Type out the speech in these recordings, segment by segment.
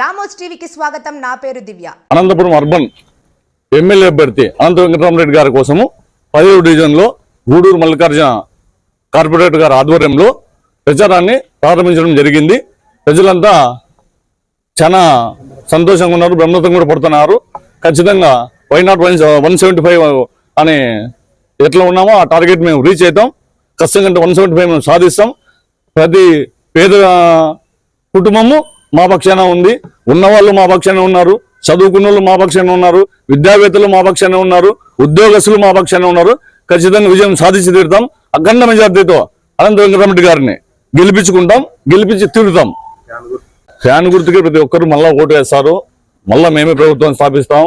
Ramos టీవీకి స్వాగతం. నా పేరు దివ్య. అనంతపురం అర్బన్ ఎమ్మెల్యే అభ్యర్థి అనంత వెంకటరామరెడ్డి గారి కోసము పదవ డివిజన్లో గూడూరు మల్లికార్జున కార్పొరేటర్ గారి ఆధ్వర్యంలో ప్రచారాన్ని ప్రారంభించడం జరిగింది. ప్రజలంతా చాలా సంతోషంగా ఉన్నారు బ్రహ్మతం కూడా పడుతున్నారు. ఖచ్చితంగా why not one one seventy five అని ఎట్లా ఉన్నామో ఆ టార్గెట్ మేము రీచ్ అవుతాం ఖచ్చితంగా వన్ సెవెంటీ ఫైవ్ మేము సాధిస్తాం. ప్రతి పేద కుటుంబము మా పక్షాన ఉంది. ఉన్నవాళ్ళు మా పక్షాన ఉన్నారు. చదువుకున్న వాళ్ళు మా పక్షాన ఉన్నారు. విద్యావేత్తలు మా పక్షాన ఉన్నారు. ఉద్యోగస్తులు మా పక్షాన ఉన్నారు. ఖచ్చితంగా విజయం సాధించి తీరుతాం. అఖండ మెజార్టీతో అనంత వెంకటరామరెడ్డి గారిని గెలిపించుకుంటాం. గెలిపించి తీరుతాం. ఫ్యాన్ గుర్తుకే ప్రతి ఒక్కరు మళ్ళా ఓటు వేస్తారు. మళ్ళా మేమే ప్రభుత్వం స్థాపిస్తాం.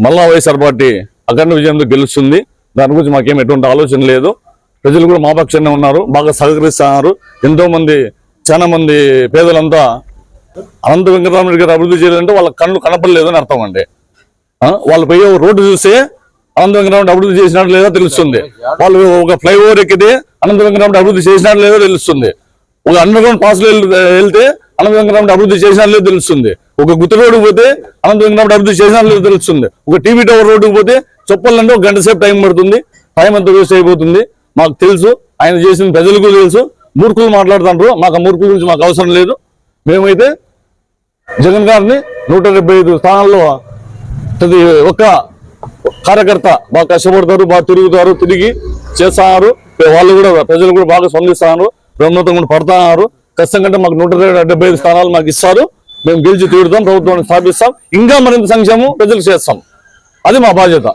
మళ్ళా వైఎస్ఆర్ పార్టీ అఖండ విజయంతో గెలుస్తుంది. దాని గురించి మాకేం ఎటువంటి ఆలోచన లేదు. ప్రజలు కూడా మా పక్షానే ఉన్నారు. బాగా సహకరిస్తున్నారు. ఎంతో మంది చాలా మంది పేదలంతా అనంత వెంకటరామరెడ్డి గారు అభివృద్ధి చేయాలంటే వాళ్ళ కళ్ళు కనపడలేదు అని అర్థం అండి. ఆ, వాళ్ళు పోయే రోడ్డు చూస్తే అనంత వెంకటరామరెడ్డి అభివృద్ధి చేసినట్టు లేదా తెలుస్తుంది. వాళ్ళు ఒక ఫ్లైఓవర్ ఎక్కితే అనంత వెంకటరామరెడ్డి అభివృద్ధి చేసినట్టు లేదో తెలుస్తుంది. ఒక అండర్ గ్రౌండ్ పాస్ వెళ్తే అనంత వెంకటరామరెడ్డి అభివృద్ధి చేసినట్టు లేదో తెలుస్తుంది. ఒక గుత్త రోడ్డు పోతే అనంత వెంకటరామరెడ్డి అభివృద్ధి చేసినట్టు లేదో తెలుస్తుంది. ఒక టీవీ టవర్ రోడ్డుకు పోతే చెప్పాలంటే ఒక గంట సేపు టైం పడుతుంది. టైం అంతా వేస్ట్ అయిపోతుంది. మాకు తెలుసు ఆయన చేసిన ప్రజలకు తెలుసు. మూర్ఖులు మాట్లాడుతుంటారు మాకు ఆ మూర్ఖుల గురించి మాకు అవసరం లేదు. మేమైతే జగన్ గారిని నూట డెబ్బై ఐదు స్థానాల్లో ప్రతి ఒక్క కార్యకర్త బాగా కష్టపడతారు బాగా తిరుగుతారు తిరిగి చేస్తున్నారు వాళ్ళు కూడా ప్రజలు కూడా బాగా స్పందిస్తున్నారు బ్రహ్మతం కూడా పడుతున్నారు కంటే మాకు నూట డెబ్బై ఐదు స్థానాలు మాకు ఇస్తారు. మేము గెలిచి తీరుతాం ప్రభుత్వాన్ని స్థాపిస్తాం. ఇంకా మరింత సంక్షేమం ప్రజలు చేస్తాం. అది మా బాధ్యత.